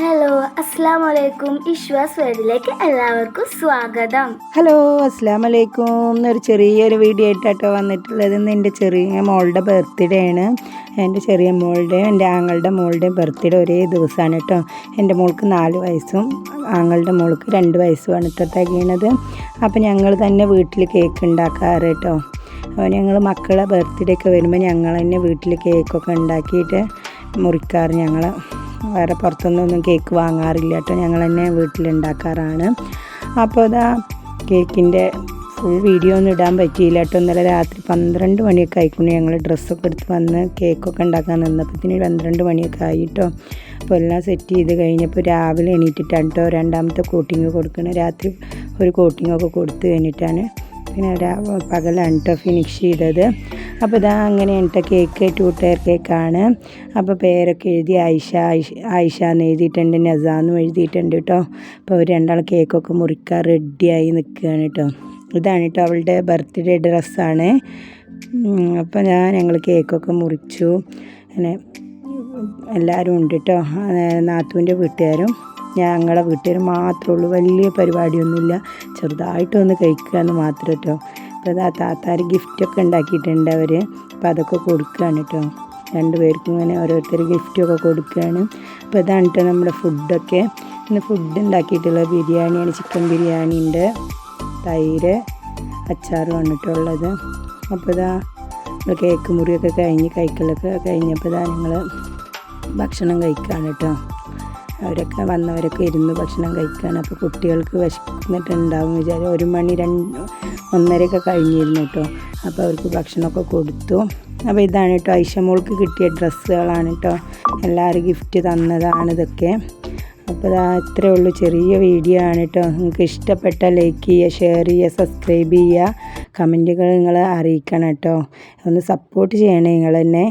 Hello അസ്സാം വലൈക്കും ഇശ്വാസ് വേർഡിലേക്ക് എല്ലാവർക്കും സ്വാഗതം. ഹലോ അസ്സാം വലൈക്കും എന്നൊരു ചെറിയൊരു വീഡിയോ ആയിട്ടാട്ടോ വന്നിട്ടുള്ളത്. ഇന്ന് എന്റെ ചെറിയ മോളുടെ ബർത്ത്ഡേ ആണ്. എന്റെ ചെറിയ മോളുടെയും എന്റെ ആങ്ങളുടെ മോളുടെയും ബർത്ത്ഡേ ഒരേ ദിവസമാണ് കേട്ടോ. എന്റെ മോൾക്ക് നാല് വയസ്സും ആങ്ങളുടെ മോൾക്ക് രണ്ട് വയസ്സുമാണ് കേട്ടോ തികയണത്. അപ്പോൾ ഞങ്ങൾ തന്നെ വീട്ടിൽ കേക്ക് ഉണ്ടാക്കാറ് കേട്ടോ. ഞങ്ങൾ മക്കളെ ബർത്ത്ഡേ ഒക്കെ വരുമ്പോൾ ഞങ്ങൾ തന്നെ വീട്ടിൽ കേക്കൊക്കെ ഉണ്ടാക്കിയിട്ട് മുറിക്കാറ് ഞങ്ങൾ വേറെ പുറത്തുനിന്നൊന്നും കേക്ക് വാങ്ങാറില്ല കേട്ടോ. ഞങ്ങൾ തന്നെ വീട്ടിലുണ്ടാക്കാറാണ്. അപ്പോൾ ഇതാ കേക്കിന്റെ ഫുൾ വീഡിയോ ഒന്നും ഇടാൻ പറ്റിയില്ല കേട്ടോ. ഇന്നലെ രാത്രി പന്ത്രണ്ട് മണിയൊക്കെ ആയിക്കൊണ്ട് ഞങ്ങൾ ഡ്രസ്സൊക്കെ എടുത്ത് വന്ന് കേക്കൊക്കെ ഉണ്ടാക്കാൻ നിന്നപ്പോഴത്തേന് പന്ത്രണ്ട് മണിയൊക്കെ ആയി കേട്ടോ. അപ്പോൾ എല്ലാം സെറ്റ് ചെയ്ത് കഴിഞ്ഞപ്പോൾ രാവിലെ എണീറ്റിട്ടാണ് കേട്ടോ രണ്ടാമത്തെ കോട്ടിങ് കൊടുക്കണം രാത്രി ഒരു കോട്ടിങ്ങൊക്കെ കൊടുത്ത് കഴിഞ്ഞിട്ടാണ്. പിന്നെ പകലാണ് കേട്ടോ ഫിനിഷ് ചെയ്തത്. അപ്പോൾ ഇതാ അങ്ങനെയാണ് കേട്ടോ കേക്ക് ടു ടയർ കേക്കാണ്. അപ്പോൾ പേരൊക്കെ എഴുതി ആയിഷ ആയിഷ ആയിഷ എന്ന് എഴുതിയിട്ടുണ്ട് നസാന്നും എഴുതിയിട്ടുണ്ട് കേട്ടോ അപ്പോൾ അവർ രണ്ടാൾ കേക്കൊക്കെ മുറിക്കാൻ റെഡിയായി നിൽക്കുകയാണ് കേട്ടോ ഇതാണ് കേട്ടോ അവളുടെ ബർത്ത്ഡേ ഡ്രസ്സാണ് അപ്പോൾ ഞാൻ ഞങ്ങൾ കേക്കൊക്കെ മുറിച്ചു. അങ്ങനെ എല്ലാവരും ഉണ്ട് കേട്ടോ നാത്തുവിന്റെ വീട്ടുകാരും ഞങ്ങളുടെ വീട്ടുകാർ മാത്രമേ ഉള്ളൂ. വലിയ പരിപാടിയൊന്നുമില്ല. ചെറുതായിട്ടൊന്ന് കഴിക്കുക എന്ന് മാത്രം കേട്ടോ അപ്പോൾ ആ താത്താർ ഗിഫ്റ്റൊക്കെ ഉണ്ടാക്കിയിട്ടുണ്ട് അവർ അപ്പോൾ അതൊക്കെ കൊടുക്കുകയാണ് കേട്ടോ രണ്ടുപേർക്കും ഇങ്ങനെ ഓരോരുത്തർ ഗിഫ്റ്റൊക്കെ കൊടുക്കുകയാണ് അപ്പോൾ ഇതാണ് കേട്ടോ നമ്മുടെ ഫുഡൊക്കെ. ഇന്ന് ഫുഡ് ഉണ്ടാക്കിയിട്ടുള്ളത് ബിരിയാണിയാണ് ചിക്കൻ ബിരിയാണി ഉണ്ട്. തൈര് അച്ചാറും വന്നിട്ടുള്ളത് അപ്പോൾ ഇതാ കേക്ക് മുറിയൊക്കെ കഴിഞ്ഞ് കഴിക്കലൊക്കെ കഴിഞ്ഞപ്പോൾ ഇതാ ഞങ്ങൾ ഭക്ഷണം കഴിക്കുകയാണ് കേട്ടോ അവരൊക്കെ വന്നവരൊക്കെ ഇരുന്ന് ഭക്ഷണം കഴിക്കുകയാണ് അപ്പോൾ കുട്ടികൾക്ക് വിശന്നിട്ടുണ്ടാവും വിചാരം. ഒരു മണി രണ്ട് ഒന്നരയൊക്കെ കഴിഞ്ഞിരുന്നു കേട്ടോ അപ്പോൾ അവർക്ക് ഭക്ഷണമൊക്കെ കൊടുത്തു. അപ്പോൾ ഇതാണ് കേട്ടോ ഐഷമോൾക്ക് കിട്ടിയ ഡ്രസ്സുകളാണ് കേട്ടോ എല്ലാവരും ഗിഫ്റ്റ് തന്നതാണ് ഇതൊക്കെ. അപ്പോൾ ഇത്രയേ ഉള്ളൂ. ചെറിയ വീഡിയോ ആണ് കേട്ടോ നിങ്ങൾക്ക് ഇഷ്ടപ്പെട്ട ലൈക്ക് ചെയ്യുക ഷെയർ ചെയ്യുക സബ്സ്ക്രൈബ് ചെയ്യുക. കമന്റുകൾ നിങ്ങൾ അറിയിക്കണം കേട്ടോ ഒന്ന് സപ്പോർട്ട് ചെയ്യണേ നിങ്ങൾ തന്നെ